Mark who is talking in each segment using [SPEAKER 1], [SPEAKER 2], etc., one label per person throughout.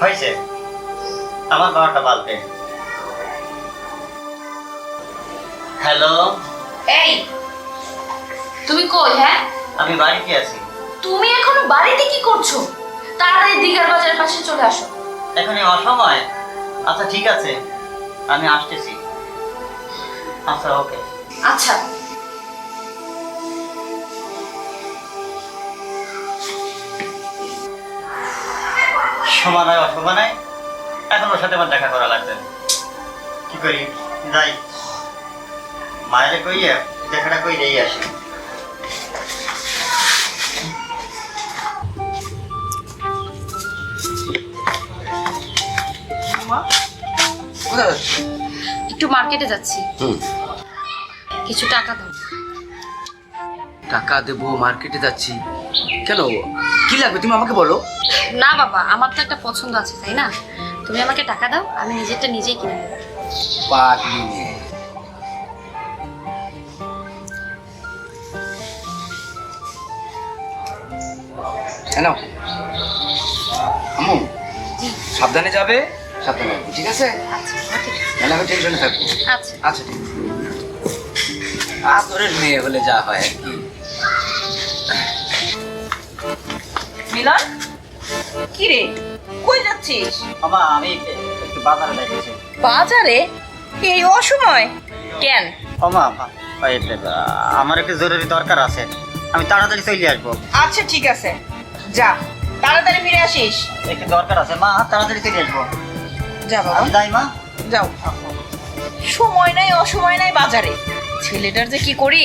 [SPEAKER 1] হয়েছে। আমার বাবাটা বালতে হ্যালো?
[SPEAKER 2] এই তুমি কই হ্যাঁ?
[SPEAKER 1] আমি বাড়িতে আছি।
[SPEAKER 2] তুমি এখনও বাড়িতে কি করছ? তাড়াতাড়ি দিঘার বাজারের পাশে চলে আসো।
[SPEAKER 1] এখন এই অসময়। আচ্ছা ঠিক আছে। আমি আসতেছি। আচ্ছা ওকে।
[SPEAKER 2] আচ্ছা।
[SPEAKER 1] সমানায় অসমানায় এখন ওর সাথে আমার দেখা করা লাগবে। কি করি? যাই। মায়ের কইয়ে দেখাটা কই দিয়ে আসি
[SPEAKER 2] একটু মার্কেটে যাচ্ছি। কিছু টাকা দাও।
[SPEAKER 3] টাকা দেবো মার্কেটে যাচ্ছি। কেন? কি লাগবে তুমি আমাকে বলো?
[SPEAKER 2] না বাবা আমার তো একটা পছন্দ আছে তাই না? তুমি আমাকে টাকা দাও আমি নিজেরটা নিজেই কিনে নেব।
[SPEAKER 3] পাগলি মেয়ে। আম্মু সাবধানে যাবে? সাবধানে আসবে, ঠিক আছে?
[SPEAKER 2] আচ্ছা।
[SPEAKER 3] নাহলে আমি টেনশনে থাকব।
[SPEAKER 2] আচ্ছা।
[SPEAKER 3] আচ্ছা ঠিক। আছে আদরের মেয়ে হলে যা হয় আর কি।
[SPEAKER 4] মিলন? কি রে? কই যাচ্ছিস?
[SPEAKER 1] বাবা আমি একটু বাজারে যাইতেছি।
[SPEAKER 4] বাজারে? এই অসময়? কেন?
[SPEAKER 1] ও মা আমার একটু জরুরি দরকার আছে। আমি তাড়াতাড়ি চলে আসব।
[SPEAKER 4] আচ্ছা ঠিক আছে। যা তাড়াতাড়ি ফিরে আসিস।
[SPEAKER 1] একটু দরকার আছে। মা তাড়াতাড়ি চলে আসব।
[SPEAKER 4] যা বাবা।
[SPEAKER 1] আমি যাই মা।
[SPEAKER 4] যাও। সময় নাই অসময় নাই বাজারে। ছেলেটার যে কি করি?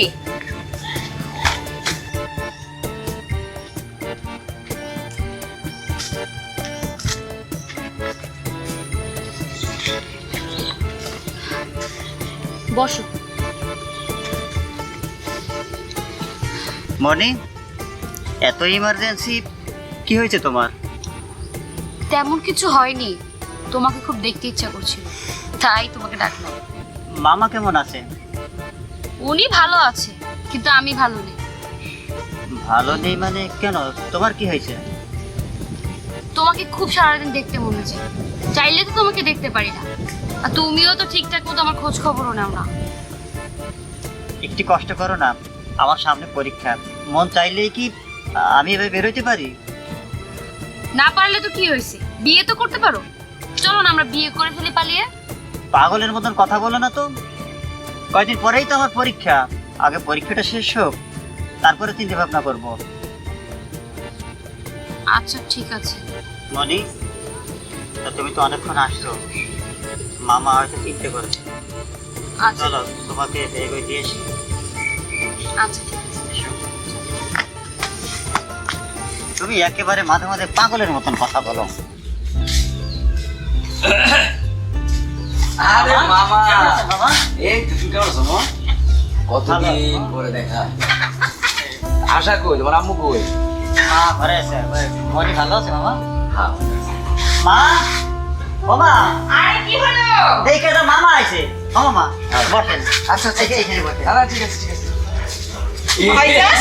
[SPEAKER 2] বসো।
[SPEAKER 1] মনি এত ইমার্জেন্সি কি হয়েছে তোমার?
[SPEAKER 2] তেমন কিছু হয়নি। তোমাকে খুব দেখতে ইচ্ছা করছিল। তাই তোমাকে ডাকলাম।
[SPEAKER 1] মামা কেমন আছে
[SPEAKER 2] উনি ভালো আছে কিন্তু আমি ভালো নেই।
[SPEAKER 1] ভালো নেই মানে কেন? তোমার কি হয়েছে?
[SPEAKER 2] তোমাকে খুব সারাদিন দেখতে মনে হচ্ছে। চাইলে তো তোমাকে দেখতে পারি না। আর তুমিও তো ঠিকঠাক মতো আমার খোঁজ খবরও নাও না।
[SPEAKER 1] একটু কষ্ট করো না আমার সামনে পরীক্ষা। মন চাইলেই কি আমি এভাবে বেরোতে পারি?
[SPEAKER 2] না পারলে তো কি হয়েছে? বিয়ে তো করতে পারো। চলো না আমরা বিয়ে করে ফেলি পালিয়ে।
[SPEAKER 1] পাগলের মতন কথা বলো না তো। কয়দিন পরেই তো আমার পরীক্ষা। আগে পরীক্ষাটা শেষ হোক তারপরে চিন্তা ভাবনা করব।
[SPEAKER 2] আচ্ছা ঠিক আছে।
[SPEAKER 1] মনি তুমি তো অনেকক্ষণ আসছো। মামা হয়তো চিন্তা করেছে।
[SPEAKER 2] আচ্ছা।
[SPEAKER 1] চলো তোমাকে এগোয় দিয়ে এসি
[SPEAKER 2] আচ্ছা ঠিক আছে।
[SPEAKER 1] তুমি একেবারে মাঝে মাঝে পাগলের মতন কথা বলো।
[SPEAKER 3] আরে মামা এই তুমি কেমন আছো মা? কতদিন পরে দেখা? আশা কই তোমার আম্মু কই?
[SPEAKER 1] মা ঘরে আছে ওই, মনি ভালো আছে মামা?
[SPEAKER 3] হ্যাঁ
[SPEAKER 1] মা? ও মা
[SPEAKER 4] আরে কি হলো?
[SPEAKER 1] দেখে তো মামা আছে ও মামা
[SPEAKER 3] হ্যাঁ।
[SPEAKER 1] বসেন।
[SPEAKER 3] আচ্ছা আচ্ছা
[SPEAKER 1] এখানে- এখানে বসেন।
[SPEAKER 3] দাদা ঠিক আছে ঠিক আছে।
[SPEAKER 4] ভাইজান?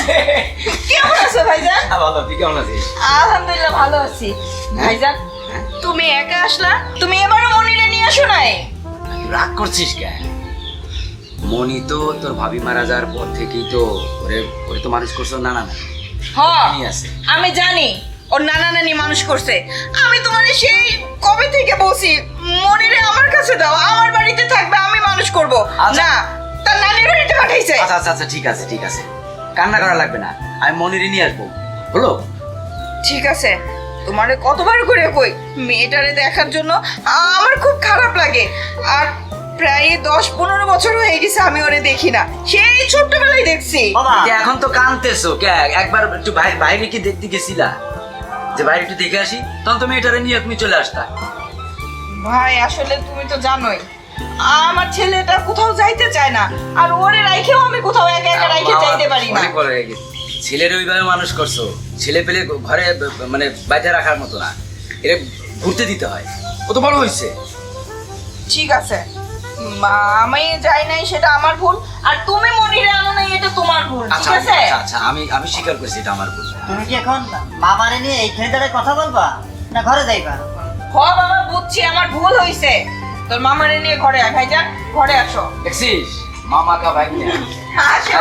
[SPEAKER 4] কেমন আছো ভাইজান?
[SPEAKER 3] হ্যাঁ, ভালো তুই কেমন আছিস?
[SPEAKER 4] আলহামদুলিল্লাহ ভালো আছি। ভাইজান তুমি একা আসলা? তুমি এবারও মনিরে নিয়ে আসো নাই?
[SPEAKER 3] রাগ করছিস কেন? মনি তো তোর ভাবি মারা যাওয়ার পর থেকেই তো ওরে ওরে তো মানুষ করছ না না না।
[SPEAKER 4] হ্যাঁ
[SPEAKER 3] আছে।
[SPEAKER 4] আমি জানি। ওর নানা নানি মানুষ করছে। আমি তোমার সেই কবে থেকে বলছি মনিরে আমার কাছে দাও আমার বাড়িতে থাকবে আমি মানুষ করব।
[SPEAKER 3] আচ্ছা।
[SPEAKER 4] না তার নানির বাড়িতে পাঠাইছে।
[SPEAKER 3] আচ্ছা আচ্ছা আচ্ছা ঠিক আছে ঠিক আছে। কান্না করা লাগবে না। আমি মনিরে নিয়ে আসব। হলো?
[SPEAKER 4] ঠিক আছে। তোমারে কতবার করে কই মেয়েটারে দেখার জন্য আমার খুব খারাপ লাগে। আর প্রায় দশ পনেরো বছর হয়ে গেছে আমি ওরে দেখি না। সেই ছোট্টবেলায় দেখছি।
[SPEAKER 3] এখন তো কানতেছো একবার একটু বাইরে কি দেখতে গেছিলা? যে বাইরে একটু দেখে আসি তখন তুমি এটারে নিয়ে তুমি চলে আসতা।
[SPEAKER 4] ভাই আসলে তুমি তো জানোই আমার ছেলেটা কোথাও যাইতে চায় না আর ওরে রাইখেও আমি কোথাও একা একা রাইখে যাইতে পারি না।
[SPEAKER 3] অনেক বড় হয়ে গেছে। ছেলের ওইভাবে মানুষ করছ ছেলে পেলে ঘরে মানে বাইরে রাখার মতো না এটা ঘুরতে দিতে হয়। ও তো বড় হয়েছে
[SPEAKER 4] ঠিক আছে। আমি যাই নাই সেটা আমার ভুল। আর তুমি মনিরে আনো নাই এটা তোমার ভুল
[SPEAKER 3] আচ্ছা
[SPEAKER 4] ঠিক আছে?
[SPEAKER 3] আচ্ছা আচ্ছা আমি আমি স্বীকার করছি এটা আমার ভুল।
[SPEAKER 1] তুমি কি এখন মামারে নিয়ে এইখানে দাঁড়ায় কথা বলবা না ঘরে যাইবা?
[SPEAKER 4] হ বাবা বুঝছি আমার ভুল হয়েছে তোর মামারে নিয়ে ঘরে আয় ভাইজান ঘরে আসো।
[SPEAKER 3] দেখছিস? মামা কা ভাই নিয়ে
[SPEAKER 4] আসো।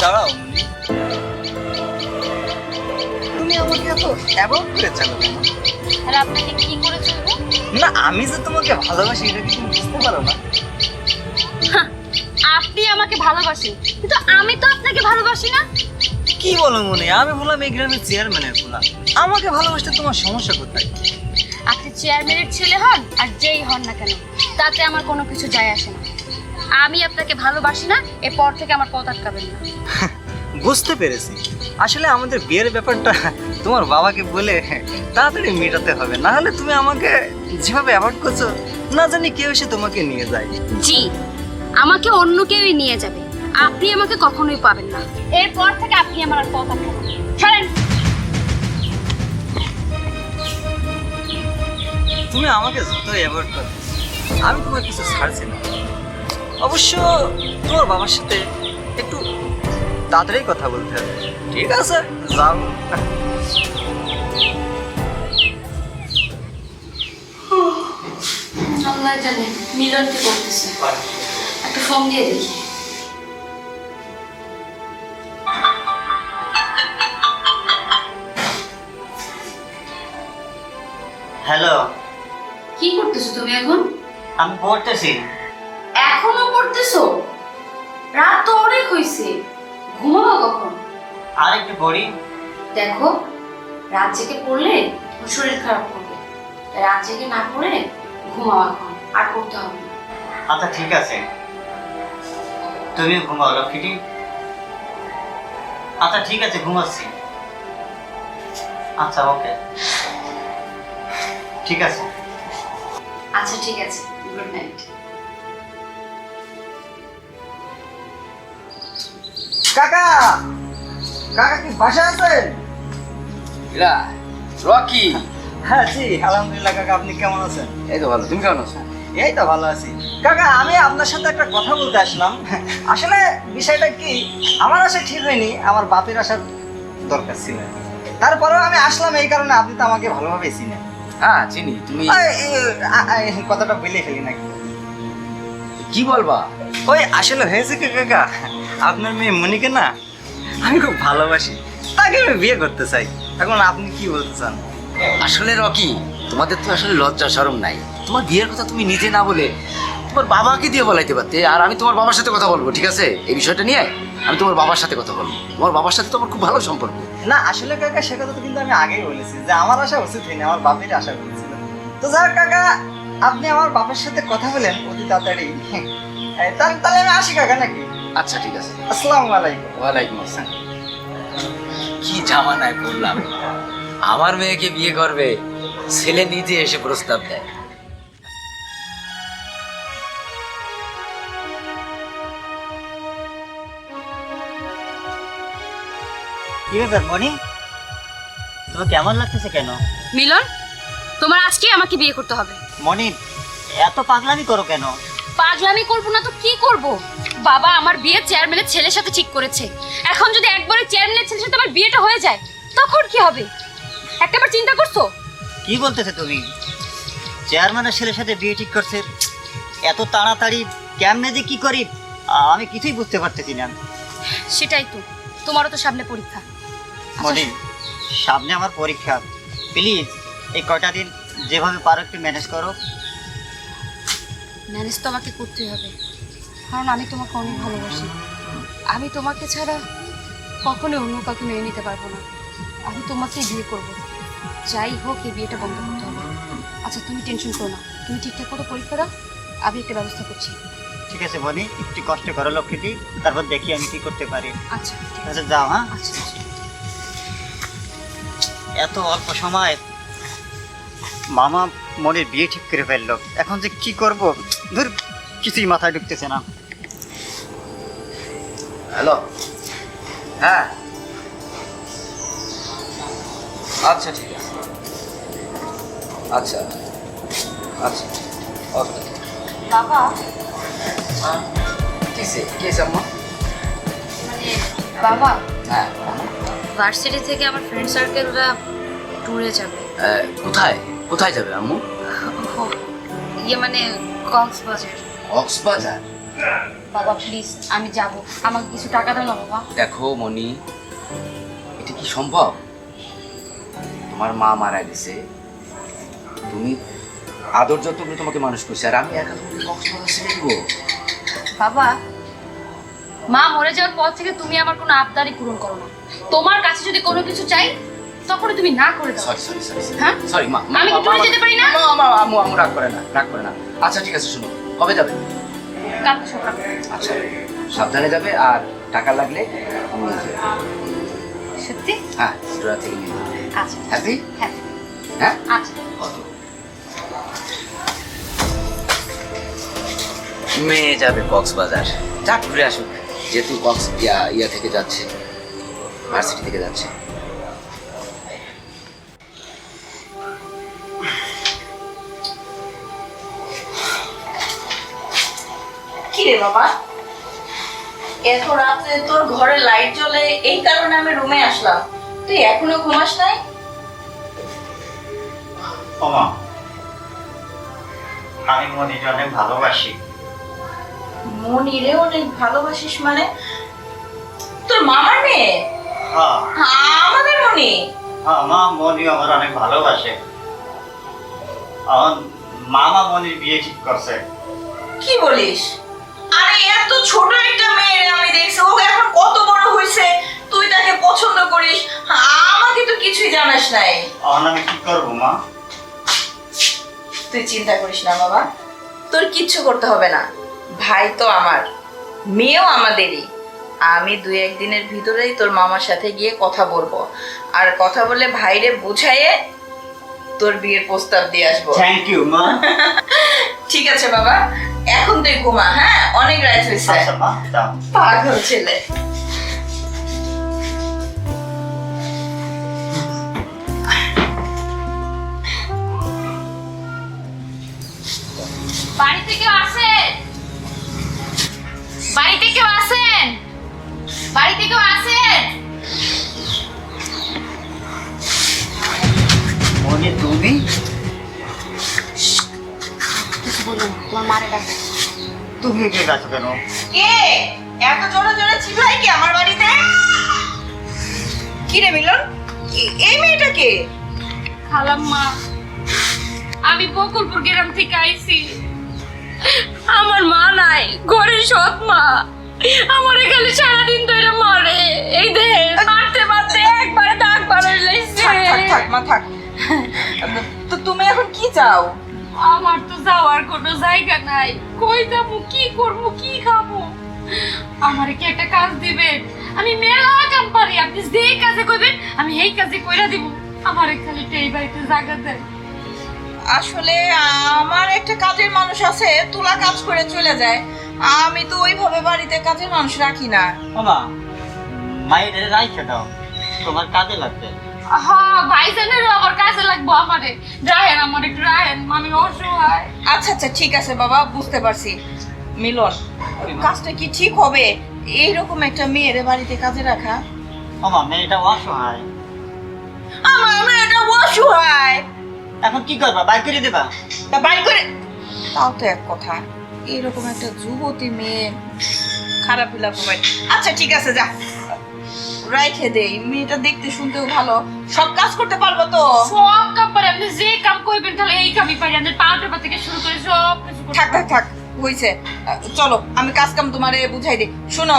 [SPEAKER 5] দাঁড়াও এত অ্যাভয়েড করে চালো।
[SPEAKER 2] আর আপনাকে কি করে চলবো?
[SPEAKER 5] না আমি যে তোমাকে ভালোবাসি এটা কি তুমি বুঝতে পারো না?
[SPEAKER 2] আপনি আমাকে ভালোবাসেন কিন্তু আমি তো আপনাকে ভালোবাসি না।
[SPEAKER 5] কি বলো মনে আমি বললাম এই গ্রামের চেয়ারম্যানের খোলা আমাকে ভালোবাসতে তোমার সমস্যা কোথায়?
[SPEAKER 2] আপনি চেয়ারম্যানের ছেলে হন আর যেই হন না কেন তাতে আমার কোনো কিছু যায় আসে না। আমি আপনাকে ভালোবাসি না এরপর থেকে আমার পথ আটকাবেন না।
[SPEAKER 5] বুঝতে পেরেছি। আসলে আমাদের বিয়ের ব্যাপারটা তোমার বাবাকে বলে তাড়াতাড়ি মেটাতে হবে না হলে তুমি আমাকে যেভাবে অ্যাভয়েড করছ না জানি কেউ এসে তোমাকে নিয়ে যায়।
[SPEAKER 2] জি আমাকে অন্য কেউই নিয়ে যাবে। আপনি আমাকে কখনোই পাবেন না। এরপর থেকে আপনি আমার আর পথ।
[SPEAKER 5] তুমি আমাকে যতই অ্যাভয়েড করো আমি তোমার কিছু ছাড়ছি না। অবশ্য তোমার বাবার সাথে একটু তাড়াতাড়ি কথা বলতে হবে। ঠিক আছে যাও।
[SPEAKER 2] আল্লাহ জানে মিলন কি করতেছে। একটা ফোন দিয়ে দেখি।
[SPEAKER 1] হ্যালো
[SPEAKER 2] কি করতেছো তুমি এখন?
[SPEAKER 1] আমি পড়তেছি।
[SPEAKER 2] এখনও পড়তেছো? রাত তো অনেক হয়েছে ঘুমাবো কখন?
[SPEAKER 1] আর একটু পড়ি।
[SPEAKER 2] দেখো রাত জেগে পড়লে শরীর খারাপ করবে। তাই রাত জেগে না পড়ে ঘুমাও এখন আর পড়তে হবে না।
[SPEAKER 1] আচ্ছা ঠিক আছে। তুমি ঘুমাও লক্ষ্মীটি। আচ্ছা ঠিক আছে ঘুমাচ্ছি। আচ্ছা ওকে। ঠিক আছে।
[SPEAKER 2] আচ্ছা ঠিক আছে গুড নাইট।
[SPEAKER 5] কাকা! কাকা কি বাসা আছেন?
[SPEAKER 3] রকি।
[SPEAKER 5] হ্যাঁ জি আলহামদুলিল্লাহ কাকা আপনি কেমন আছেন?
[SPEAKER 3] এই তো ভালো তুমি কেমন আছো?
[SPEAKER 5] এই তো ভালো আছি। কাকা আমি আপনার সাথে একটা কথা বলতে আসলাম। আসলে বিষয়টা কি আমার আশা ঠিক হয়নি আমার বাপের আসার দরকার ছিল। তারপরেও আমি আসলাম এই কারণে আপনি তো আমাকে ভালোভাবে চিনেন।
[SPEAKER 3] হ্যাঁ চিনি তুমি
[SPEAKER 5] কথাটা বলে ফেলি নাকি?
[SPEAKER 3] কি বলবা?
[SPEAKER 5] ওই আসলে হয়েছে কি কাকা? আপনার মেয়ে মনিকে না আমি খুব ভালোবাসি তাকে আমি বিয়ে করতে চাই। এখন আপনি কি বলতে চান?
[SPEAKER 3] আসলে রকি তোমাদের তো আসলে লজ্জা শরম নাই। তোমার বিয়ের কথা তুমি নিজে না বলে তোমার বাবাকে দিয়ে বলাইতে পারতে আর আমি তোমার বাবার সাথে কথা বলব ঠিক আছে? এই বিষয়টা নিয়ে আমি তোমার বাবার সাথে কথা বলব। তোমার বাবার সাথে তো আমার খুব ভালো সম্পর্ক।
[SPEAKER 5] না আসলে কাকা সে কথা তো কিন্তু আমি আগেই বলেছি যে আমার আশা উচিত হয়নি আমার বাপের আশা করেছিল তো যাক কাকা আপনি আমার বাপের সাথে কথা বলেন অতি তাড়াতাড়ি। তাহলে তাহলে আমি আসি কাকা নাকি?
[SPEAKER 3] আচ্ছা ঠিক আছে।
[SPEAKER 5] আসসালামু আলাইকুম।
[SPEAKER 3] ওয়ালাইকুম আসসালাম। কি জামানায় পড়লাম। আমার মেয়েকে বিয়ে করবে ছেলে নিজে এসে প্রস্তাব দেয়।
[SPEAKER 1] কি ব্যাপার মনি তোমার কেমন লাগতেছে কেন?
[SPEAKER 2] মিলন তোমার আজকে আমাকে বিয়ে করতে হবে।
[SPEAKER 1] মনি এত পাগলামি করো কেন?
[SPEAKER 2] পাগলামি করব না তো কি করব? বাবা আমার বিয়ে চেয়ারম্যানের ছেলের সাথে ঠিক করেছে। এখন যদি একবারে চেয়ারম্যানের ছেলের সাথে আমার বিয়েটা হয়ে যায় তখন কি হবে? একটাবার চিন্তা করছ?
[SPEAKER 1] কি বলতেছে তুমি? চেয়ারম্যানের ছেলের সাথে বিয়ে ঠিক করছে এত তাড়াতাড়ি কেমনে যে কি করি আমি কিছুই বুঝতে পারতেছি না।
[SPEAKER 2] সেটাই তো তোমারও তো সামনে পরীক্ষা।
[SPEAKER 1] মনি সামনে আমার পরীক্ষা। প্লিজ এই কয়টা দিন যেভাবে পারো একটু ম্যানেজ করো।
[SPEAKER 2] ম্যানেজ তো আমাকে করতেই হবে। কারণ আমি তোমাকে অনেক ভালোবাসি। আমি তোমাকে ছাড়া কখনো অন্য কাউকে মেনে নিতে পারব না। আমি তোমাকে বিয়ে করব। যাই হোক এই বিয়েটা বন্ধ করতে হবে। আচ্ছা তুমি টেনশন করো না। তুমি ঠিকঠাক মতো পরীক্ষা দাও। আমি একটা ব্যবস্থা করছি।
[SPEAKER 1] ঠিক আছে মনি একটু কষ্ট করো লক্ষ্মীটি। তারপর দেখি আমি কি করতে পারি।
[SPEAKER 2] আচ্ছা ঠিক আছে।
[SPEAKER 1] আছে যাও হ্যাঁ?
[SPEAKER 2] আচ্ছা আচ্ছা।
[SPEAKER 1] এত অল্প সময় মামা মনের বিয়ে ঠিক করে ফেলল। এখন যে কি করব? ধর কিছুই মাথায় ঢুকতেছে না।
[SPEAKER 3] হ্যালো? হ্যাঁ। আচ্ছা ঠিক আছে। আচ্ছা। আচ্ছা ওকে।
[SPEAKER 2] বাবা।
[SPEAKER 3] কিসে কিসে আম্মা?
[SPEAKER 2] মানে বাবা।
[SPEAKER 3] হ্যাঁ।
[SPEAKER 2] ভার্সিটি থেকে আমার ফ্রেন্ড সার্কেলরা ট্যুরে যাবে।
[SPEAKER 3] কোথায়? কোথায় যাবে আম্মু?
[SPEAKER 2] ইয়ে মানে কক্সবাজার।
[SPEAKER 3] কক্সবাজার?
[SPEAKER 2] বাবা প্লিজ আমি যাব। আমাকে কিছু টাকা দাও না বাবা।
[SPEAKER 3] দেখো মনি এটা কি সম্ভব? তোমার মা মারা গেছে। তুমি আদর যত্ন করে তোমাকে মানুষ করছে আর আমি একা তোমাকে কক্সবাজার ছেড়ে দিব?
[SPEAKER 2] বাবা মা মরে যাওয়ার পর থেকে তুমি আমার কোনো আবদারই পূরণ করো না। তোমার কাছে যদি কোনো কিছু চাই তখন তুমি না করে দাও
[SPEAKER 3] সরি সরি সরি
[SPEAKER 2] হ্যাঁ?
[SPEAKER 3] সরি মা
[SPEAKER 2] আমি কি
[SPEAKER 3] মা,
[SPEAKER 2] যেতে পারি না?
[SPEAKER 3] মা, মা, রাগ করে না রাগ করে না। আচ্ছা ঠিক আছে শুনো কবে যাবে?
[SPEAKER 2] কালকে সকাল।
[SPEAKER 3] আচ্ছা সাবধানে যাবে আর টাকা লাগলে।
[SPEAKER 2] সত্যি?
[SPEAKER 3] হ্যাঁ ডোরা থেকে নিয়ে
[SPEAKER 2] আচ্ছা
[SPEAKER 3] হ্যাপি
[SPEAKER 2] হ্যাঁ।
[SPEAKER 3] হ্যাঁ?
[SPEAKER 2] আচ্ছা।
[SPEAKER 3] মেয়ে যাবে কক্সবাজার। যা ঘুরে আসুক। যেহেতু কক্স ইয়া ইয়া থেকে যাচ্ছে ভার্সিটি থেকে যাচ্ছে।
[SPEAKER 4] কি রে বাবা? এত রাতে তোর ঘরে লাইট জ্বলে এই কারণে আমি রুমে আসলাম। তুই এখনও ঘুমাস নাই?
[SPEAKER 1] ওমা আমি মনিকে অনেক ভালোবাসি।
[SPEAKER 4] মনিরে অনেক ভালোবাসিস মানে? তোর মামার মেয়ে?
[SPEAKER 1] হ্যাঁ।
[SPEAKER 4] আমাদের মনি?
[SPEAKER 1] হ্যাঁ মা মনি আমার অনেক ভালোবাসে। আমার মামা মনির বিয়ে ঠিক করছে।
[SPEAKER 4] কি বলিস? আরে এত ছোট একটা মেয়ে আমি দেখছি। ও এখন কত বড় তুই তাকে পছন্দ করিস? আমাকে তো কিছুই জানাস নাই।
[SPEAKER 1] এখন আমি কি করব মা?
[SPEAKER 4] তুই চিন্তা করিস না বাবা। তোর কিচ্ছু করতে হবে না। ভাই তো আমার মেয়েও আমাদেরই। আমি দুই একদিনের ভিতরেই তোর মামার সাথে গিয়ে কথা বলব। আর কথা বলে ভাইরে বুঝাইয়ে তোর বিয়ের প্রস্তাব দিয়ে আসব।
[SPEAKER 1] থ্যাংক ইউ মা।
[SPEAKER 4] ঠিক আছে বাবা। এখন তুই ঘুমা হ্যাঁ? অনেক রাত হয়েছে।
[SPEAKER 1] আচ্ছা
[SPEAKER 4] পাগল ছেলে।
[SPEAKER 2] বাড়িতে কেউ আছেন? বাড়িতে কেউ আছেন? বাড়িতে কেউ আছেন?
[SPEAKER 1] মনি তুমি
[SPEAKER 2] কিছু বলুন তোমার মারে ডাকে।
[SPEAKER 1] তুমি কে গেছো কেন?
[SPEAKER 4] কে? এত জোরে জোরে চিল্লাই কি আমার বাড়িতে? কি রে মিলন? এই মেয়েটা কে?
[SPEAKER 2] খালাম্মা আমি বকুলপুর গ্রাম থেকে আইছি। আমার মা নাই ঘরের সৎ মা। আমার এখানে সারাদিন ধরে মারে। এই দে মারতে মারতে একবারে দাগ বাড়াই লাইছে।
[SPEAKER 4] থাক থাক মা থাক। তো তুমি এখন কি চাও?
[SPEAKER 2] আমার তো যাওয়ার কোনো জায়গা নাই। কই যাব? কি করব? কি খাব? আমার কি একটা কাজ দিবেন আমি মেলা কাম পারি। আপনি যেই কাজে কইবেন আমি এই কাজে কইরা দিব। আমার খালি এই বাড়িতে জায়গা দেন।
[SPEAKER 4] আসলে আমার একটা কাজের মানুষ আছে তুলা কাজ করে চলে যায়। আমি তো ওইভাবে বাড়িতে কাজের মানুষ রাখি না।
[SPEAKER 1] ওমা মায়ের রাইখে দাও। তোমার কাজে লাগবে।
[SPEAKER 2] হ্যাঁ ভাইজানেরও আবার কাজে লাগবো আমারে। রাহেন আমার একটু রাহেন আমি অসহায়।
[SPEAKER 4] আচ্ছা আচ্ছা ঠিক আছে বাবা বুঝতে পারছি। মিলন কাজটা কি ঠিক হবে? এইরকম একটা মেয়ের বাড়িতে কাজে রাখা?
[SPEAKER 1] মেয়েটা অসহায়।
[SPEAKER 4] আমার মেয়েটা অসহায়।
[SPEAKER 1] এখন কি করবা? বাইক করে দেবা?
[SPEAKER 4] তা বাড়ি করে তাও তো এক কথা এরকম একটা যুবতী মেয়ে খারাপ লাগবে আচ্ছা ঠিক আছে যা। রাইখে দেই মেয়েটা দেখতে শুনতেও ভালো। সব কাজ করতে পারব তো?
[SPEAKER 2] সব কাম পারে আপনি যে কাম কইবেন তাহলে এই কামই পারি। আমাদের পাউডার পা থেকে শুরু করে সব কিছু করতে
[SPEAKER 4] থাক থাক থাক হইছে। চলো আমি কাজ কাম তোমারে বুঝাই দিই। শোনো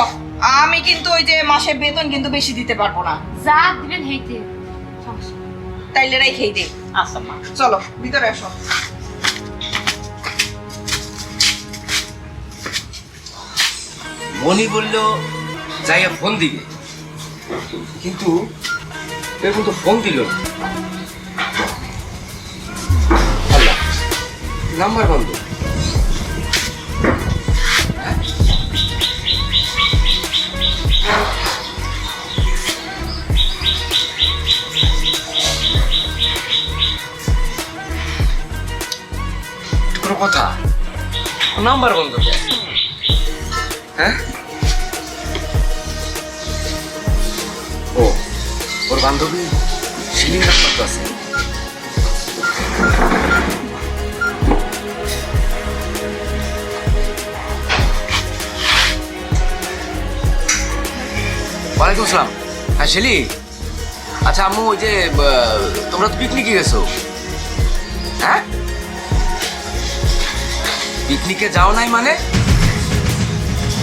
[SPEAKER 4] আমি কিন্তু ওই যে মাসে বেতন কিন্তু বেশি দিতে পারব না।
[SPEAKER 2] যা দিবেন হেইতে
[SPEAKER 4] তাইলে রাইখেই দে
[SPEAKER 1] আচ্ছা মা।
[SPEAKER 4] চলো ভিতরে আসো।
[SPEAKER 3] মনি বলল যাইয়া ফোন দিবে। কিন্তু এখন তো ফোন দিল নাম্বার বন্ধ। কথা? নাম্বার বন্ধ। হ্যাঁ? ওর বান্ধবী শিলিং হাসপাতাল আছে। ওয়ালাইকুম আসসালাম। হ্যাঁ শিলি? আচ্ছা আম্মু, ওই যে তোমরা তো পিকনিকে গেছো। হ্যাঁ? পিকনিকে যাও নাই মানে?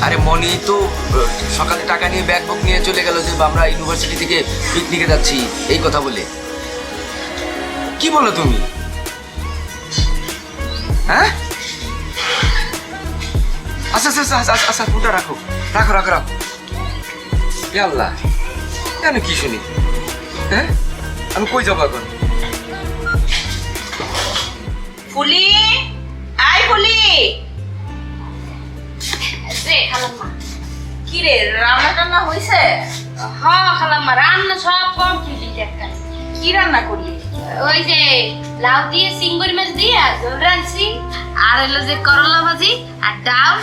[SPEAKER 3] আরে মনি, তো সকালে টাকা নিয়ে ব্যাগ বুক নিয়ে চলে গেল যে আমরা ইউনিভার্সিটি থেকে পিকনিকে যাচ্ছি, এই কথা বলে। কি বলো তুমি? হ্যাঁ? আচ্ছা আচ্ছা আচ্ছা আচ্ছা আচ্ছা ফোনটা রাখো। রাখো রাখো রাখো। আল্লাহ, কেন কি শুনি? হ্যাঁ? আমি কই যাব এখন?
[SPEAKER 4] ফুলি আই ফুলি। কি রে রান্না টান্না হয়েছে
[SPEAKER 2] হ খালাম্মা রান্না সব কমপ্লিট একটা
[SPEAKER 4] কি রান্না করলি
[SPEAKER 2] ওই যে লাউ দিয়ে সিঙ্গুর মাছ দিয়ে ঝোল রাঁধছি আর হলো যে করলা ভাজি আর ডাল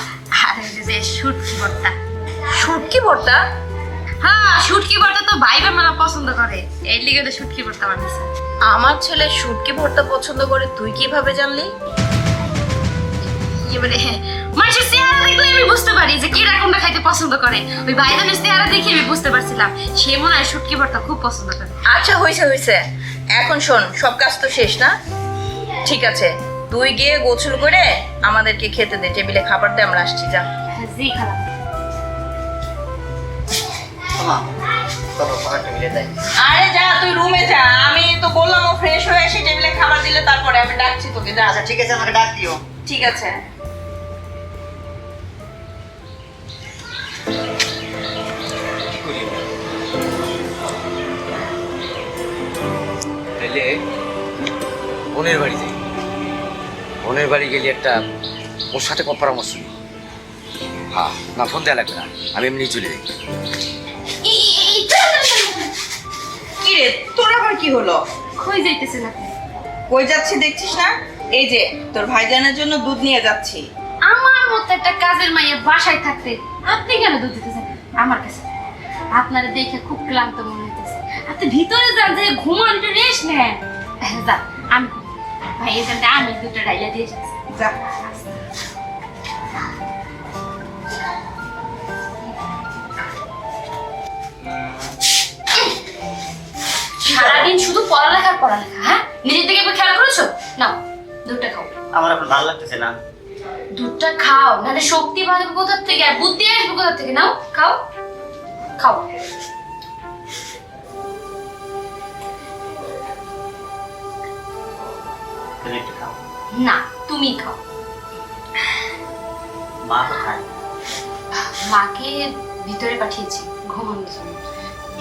[SPEAKER 2] আর হলো যে শুটকি ভর্তা।
[SPEAKER 4] শুটকি ভর্তা?
[SPEAKER 2] হ্যাঁ শুটকি ভর্তা তো ভাইবা মেলা পছন্দ করে। এই লিগে তো শুটকি ভর্তা বানিয়েছে
[SPEAKER 4] আমার ছেলে শুটকি ভর্তা পছন্দ করে তুই কীভাবে জানলি?
[SPEAKER 2] এবারে মানুষের চেহারা দেখলে আমি বুঝতে পারি যে কি রকমটা খাইতে পছন্দ করে। ওই ভাইজানের চেহারা দেখে আমি বুঝতে পারছিলাম সে মনে হয় শুটকি ভর্তা খুব পছন্দ করে।
[SPEAKER 4] আচ্ছা হয়েছে হয়েছে এখন শোন সব কাজ তো শেষ না? ঠিক আছে তুই গিয়ে গোছল করে আমাদেরকে খেতে দে টেবিলে খাবার দে আমরা আসছি যা।
[SPEAKER 2] জি খালাম।
[SPEAKER 1] মিলে যাই।
[SPEAKER 4] আরে যা তুই রুমে যা। আমি তো বললাম ও ফ্রেশ হয়ে এসে টেবিলে খাবার দিলে তারপরে আমি ডাকছি তোকে যা।
[SPEAKER 1] আচ্ছা ঠিক আছে আমাকে ডাক দিও।
[SPEAKER 4] ঠিক আছে।
[SPEAKER 3] কি করি বোনের বাড়ি যাই। বোনের বাড়ি গেলে একটা ওর সাথে পরামর্শ নিই। হ্যাঁ না ফোন দেওয়া লাগবে না। আমি এমনি চলে যাই।
[SPEAKER 4] কি রে তোর আবার কি হলো?
[SPEAKER 2] কই যাইতেছেন আপনি?
[SPEAKER 4] কই যাচ্ছি দেখছিস না? এই যে তোর ভাইজানের জন্য দুধ নিয়ে যাচ্ছি।
[SPEAKER 2] একটা কাজের মাইয়া বাসায় থাকতে আপনি কেন দুধ দিতেছেন? আমার কাছে। আপনারা দেখে খুব ক্লান্ত মনে হইতেছে। আপনি ভিতরে যান যে ঘুমান একটু রেস্ট নেন। যান আমি। ভাই এখানটা আমি দুটো ডাইলা দিয়ে
[SPEAKER 4] যা।
[SPEAKER 2] সারাদিন শুধু পড়ালেখার পড়ালেখা হ্যাঁ? নিজের দিকে খেয়াল করেছ? নাও দুধটা খাও।
[SPEAKER 1] আমার এখন ভালো লাগতেছে না।
[SPEAKER 2] দুধটা খাও নাহলে শক্তি বাঁধবে কোথার থেকে? আর বুদ্ধি আসবে কোথার থেকে? নাও খাও খাও।
[SPEAKER 1] তুমি একটু খাও।
[SPEAKER 2] না তুমি খাও।
[SPEAKER 1] মা কোথায়?
[SPEAKER 2] মাকে ভিতরে পাঠিয়েছি ঘুমানোর জন্য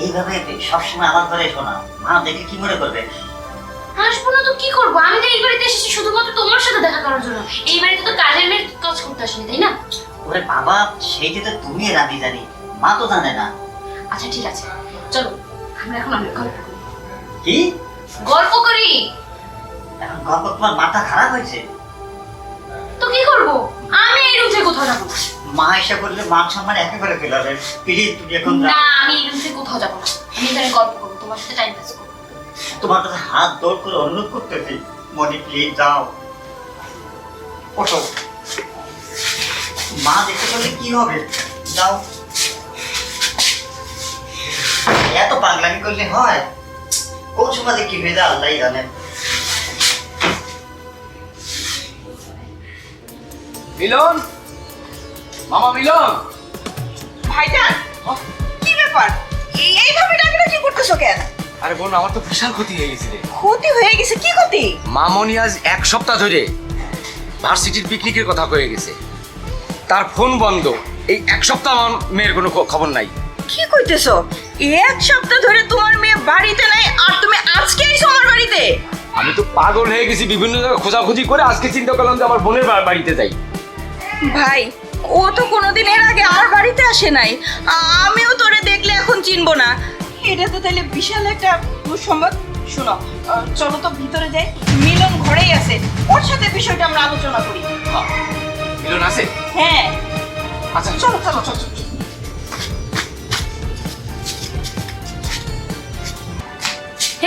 [SPEAKER 1] এইভাবে সবসময় আমার ঘরে না মা দেখে কি মনে করবে?
[SPEAKER 2] আসব না তো কি করব? আমি তো এই বাড়িতে এসেছি শুধুমাত্র তোমার সাথে দেখা করার জন্য। এই বাড়িতে তো কাজের মেয়ের কাজ করতে আসেনি তাই না?
[SPEAKER 1] ওরে বাবা সেই যে তো তুমি আমি জানি। মা তো জানে না।
[SPEAKER 2] আচ্ছা ঠিক আছে। চলো আমরা এখন অনেক গল্প করি।
[SPEAKER 1] কি?
[SPEAKER 2] গল্প করি।
[SPEAKER 1] এখন গল্প তোমার মাথা খারাপ হয়েছে?
[SPEAKER 2] তো কি করব? আমি এই রুম কোথাও যাব
[SPEAKER 1] মা এসে বললে মান সম্মান একেবারে ফেলাবে প্লিজ তুমি এখন
[SPEAKER 2] না আমি এই রুম কোথাও যাব না। আমি এখানে গল্প করব তোমার সাথে টাইম পাস করব।
[SPEAKER 1] তোমার কাছে হাত দৌড় করে অনুরোধ করতেছি। মনি প্লিজ যাও। ওঠো। মা দেখতে পারলে কি হবে? যাও। এত পাগলামি করলে হয়? কোন সময় কি হয়ে যায় আল্লাহ জানেন
[SPEAKER 3] মিলন? মামা মিলন?
[SPEAKER 4] ভাইজান কি ব্যাপার? এই- এইভাবে ডাকাডাকি করতেছো কেন?
[SPEAKER 3] আরে বোন আমার তো বিশাল ক্ষতি হয়ে গেছে রে।
[SPEAKER 4] ক্ষতি হয়ে গেছে? কি ক্ষতি?
[SPEAKER 3] মামনি আজ এক সপ্তাহ ধরে ভার্সিটির পিকনিকের কথা কয়ে গেছে। তার ফোন বন্ধ। এই এক সপ্তাহ আমার মেয়ের কোনো খবর নাই।
[SPEAKER 4] কি কইতেছো? এক সপ্তাহ ধরে তোমার মেয়ে বাড়িতে নাই আর তুমি আজকে এসো আমার বাড়িতে?
[SPEAKER 3] আমি তো পাগল হয়ে গেছি বিভিন্ন জায়গায় খোঁজাখুঁজি করে আজকে চিন্তা করলাম যে আমার বোনের বাড়িতে যাই।
[SPEAKER 4] ভাই ও তো কোনোদিন এর আগে আর বাড়িতে আসে নাই। আমিও তোরে দেখলে এখন চিনবো না। এটা তো তাহলে বিশাল একটা দুঃসংবাদ। শোনো চলো তো ভিতরে যাই। মিলন ঘরেই আছে। ওর সাথে বিষয়টা আমরা আলোচনা করি।
[SPEAKER 3] মিলন আছে?
[SPEAKER 4] হ্যাঁ।
[SPEAKER 3] আচ্ছা চলো চলো চলো চলো।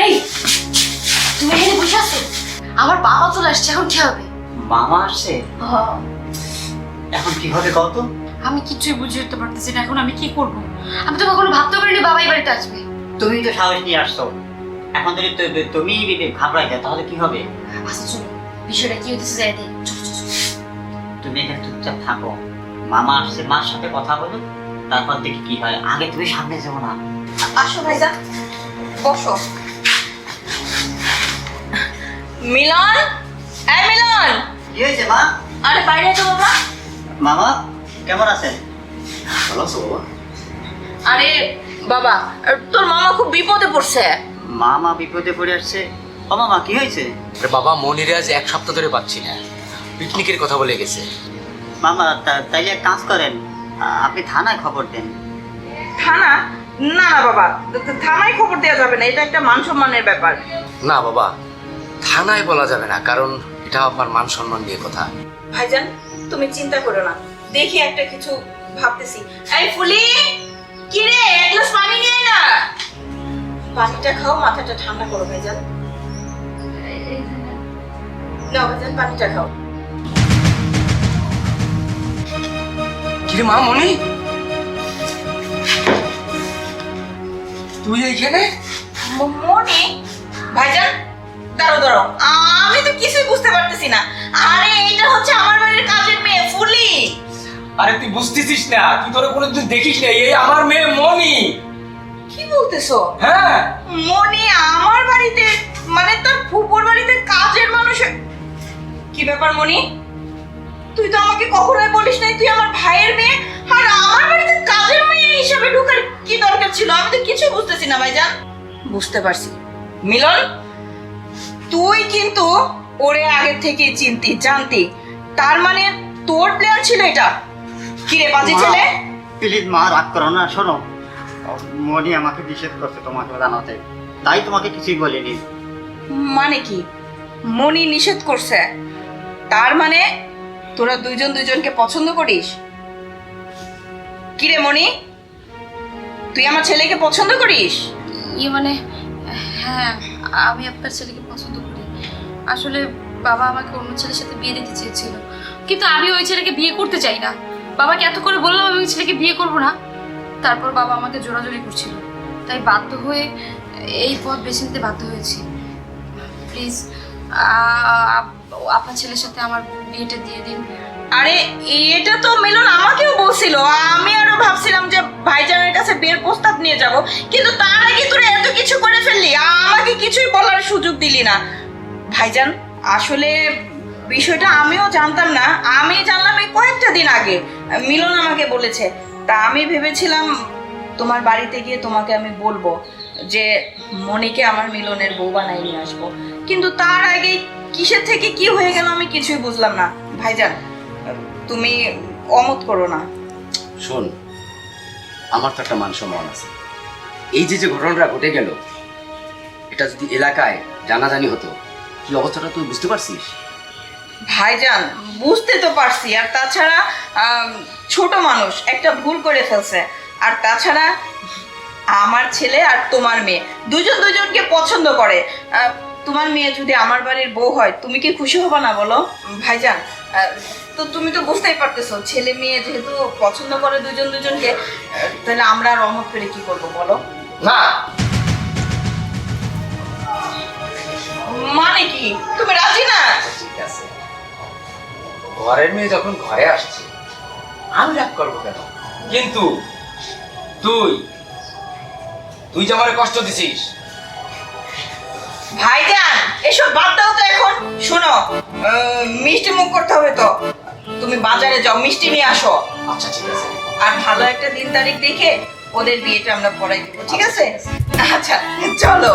[SPEAKER 2] এই তুমি এখানে বসে আছো? আমার বাবা চলে আসছে এখন কি হবে?
[SPEAKER 1] মামা আসছে? এখন কি হবে কত
[SPEAKER 2] আমি কিছুই বুঝে উঠতে পারতেছি না এখন আমি কি করব? আমি তো কখনো ভাবতে পারিনি বাবাই বাড়িতে আসবে।
[SPEAKER 1] তুমি তো সাহস নিয়ে আসছো। এখন যদি তুমি ঘাবড়াই যায় তাহলে কি হবে?
[SPEAKER 2] আচ্ছা চলো বিষয়টা কি হইতেছে যাই দেখ।
[SPEAKER 1] তুমি এখানে চুপচাপ থাকো। মামা আসছে মার সাথে কথা বলো তারপর দেখি কি হয়। আগে তুমি সামনে যাব না।
[SPEAKER 4] আসো ভাইজান। বসো। মিলন? এই মিলন!
[SPEAKER 1] কি হয়েছে মা?
[SPEAKER 4] আরে বাইরে তো বাবা।
[SPEAKER 1] মামা কেমন আছেন?
[SPEAKER 3] ভালো আছো বাবা?
[SPEAKER 4] আরে বাবা তোর মামা খুব বিপদে পড়ছে।
[SPEAKER 1] মামা বিপদে পড়ে আসছে? ও মামা কি হয়েছে?
[SPEAKER 3] আরে বাবা মনিরে আজ এক সপ্তাহ ধরে পাচ্ছি না। পিকনিকের কথা বলে গেছে।
[SPEAKER 1] মামা তা- তাইলে এক কাজ করেন আ- আপনি থানায় খবর দেন।
[SPEAKER 4] থানা? না না বাবা থানায় খবর দেওয়া যাবে না এটা একটা মান সম্মানের ব্যাপার।
[SPEAKER 3] না বাবা থানায় বলা যাবে না কারণ এটা আমার মান সম্মান নিয়ে কথা।
[SPEAKER 4] ভাইজান তুমি চিন্তা করো না দেখি একটা কিছু ভাবতেছি। এই ফুলি! কি রে এক গ্লাস পানি নিয়ে না। পানিটা খাও মাথাটা ঠান্ডা করো ভাইজান। নাও ভাইজান পানিটা খাও।
[SPEAKER 3] কিরে মা মনি? তুই এইখানে?
[SPEAKER 4] ম- ভাইজান দাঁড়ো দাঁড়ো আমি তো কিছুই বুঝতে পারতেছি না। আরে এটা হচ্ছে আমার বাড়ির কাজের মেয়ে ফুলি।
[SPEAKER 6] আরে তুই বুঝতেছিস না তুই তোরা কোনোদিন দেখিস না এই আমার মেয়ে মনি
[SPEAKER 4] কি বলতেছো?
[SPEAKER 6] হ্যাঁ।
[SPEAKER 4] মনি আমার বাড়িতে মানে তোর ফুপুর বাড়িতে কাজের মানুষ কি ব্যাপার মনি তুই তো আমাকে কখনোই বলিস নাই তুই আমার ভাইয়ের মেয়ে আর আমার বাড়িতে কাজের মেয়ে হিসেবে ঢোকার কি দরকার ছিল? আমি তো কিছুই বুঝতেছি না ভাইজান। বুঝতে পারছি। মিলন তুই কিন্তু ওরে আগে থেকে চিনতি জানতি। তার মানে তোর প্ল্যান ছিল এটা? কি রে বাজে ছেলে?
[SPEAKER 1] প্লিজ মা রাগ করো না শোনো। মনি আমাকে নিষেধ করছে তোমাকে জানাতে। তাই তোমাকে কিছুই বলিনি।
[SPEAKER 4] মানে কি? মনি নিষেধ করছে? তার মানে তোরা দুইজন দুইজনকে পছন্দ করিস? কিরে মনি তুই আমার ছেলেকে পছন্দ করিস?
[SPEAKER 2] ইয়ে মানে হ্যাঁ আমি আপনার ছেলেকে পছন্দ করি। আসলে বাবা আমাকে অন্য ছেলের সাথে বিয়ে দিতে চেয়েছিল। কিন্তু আমি ওই ছেলেকে বিয়ে করতে চাই না। বাবাকে এত করে বললাম আমি ছেলেকে বিয়ে করব না। তারপর বাবা আমাকে জোরাজোরি করছিল। তাই বাধ্য হয়ে এই পথ বেছে নিতে বাধ্য হয়েছি। প্লিজ আপনার ছেলের সাথে আমার বিয়েটা দিয়ে দিন।
[SPEAKER 4] আরে, এটা তো মিলন আমাকেও বলছিল। আমি আরও ভাবছিলাম যে ভাইজানের কাছে বিয়ের প্রস্তাব নিয়ে যাব। কিন্তু তার আগে তোরা এত কিছু করে ফেললি। আমাকে কিছুই বলার সুযোগ দিলি না। ভাইজান, আসলে বিষয়টা আমিও জানতাম না। আমি জানলাম এই কয়েকটা দিন আগে। মিলন আমাকে বলেছে। তা আমি ভেবেছিলাম তোমার বাড়িতে গিয়ে তোমাকে আমি বলব যে, মনিকে আমার মিলনের বউ বানাই নিয়ে আসব। কিন্তু তার আগে কিসের থেকে কি হয়ে গেল আমি কিছুই বুঝলাম না। ভাইজান, তুমি অমত করো না।
[SPEAKER 3] শোন, আমার তো একটা মান সম্মান আছে। এই যে যে ঘটনাটা ঘটে গেল, এটা যদি এলাকায় জানাজানি হতো, কি অবস্থাটা তুই বুঝতে পারছিস?
[SPEAKER 4] ভাইজান বুঝতে তো পারছি। আর তাছাড়া ছোট মানুষ একটা ভুল করে ফেলছে। আর তাছাড়া আমার ছেলে আর তোমার মেয়ে দুজন দুজনকে পছন্দ করে। তোমার মেয়ে যদি আমার বাড়ির বউ হয় তুমি কি খুশি হবা না বলো? ভাইজান তো তুমি তো বুঝতেই পারতেছো ছেলে মেয়ে যেহেতু পছন্দ করে দুজন দুজনকে তাহলে আমরা আর অমত করে কি করব বলো?
[SPEAKER 3] না।
[SPEAKER 4] মানে কি? তুমি রাজি না?
[SPEAKER 3] ঠিক আছে। ঘরের মেয়ে যখন ঘরে আসছে আমি রাগ করব কেন?
[SPEAKER 6] কিন্তু তুই তুই যে আমারে কষ্ট দিছিস।
[SPEAKER 4] ভাইজান এসব বাদ দাও তো এখন। শোনো মিষ্টি মুখ করতে হবে তো। তুমি বাজারে যাও মিষ্টি নিয়ে আসো।
[SPEAKER 3] আচ্ছা ঠিক আছে।
[SPEAKER 4] আর ভালো একটা দিন তারিখ দেখে ওদের বিয়েটা আমরা পড়াই দিব ঠিক আছে? আচ্ছা চলো।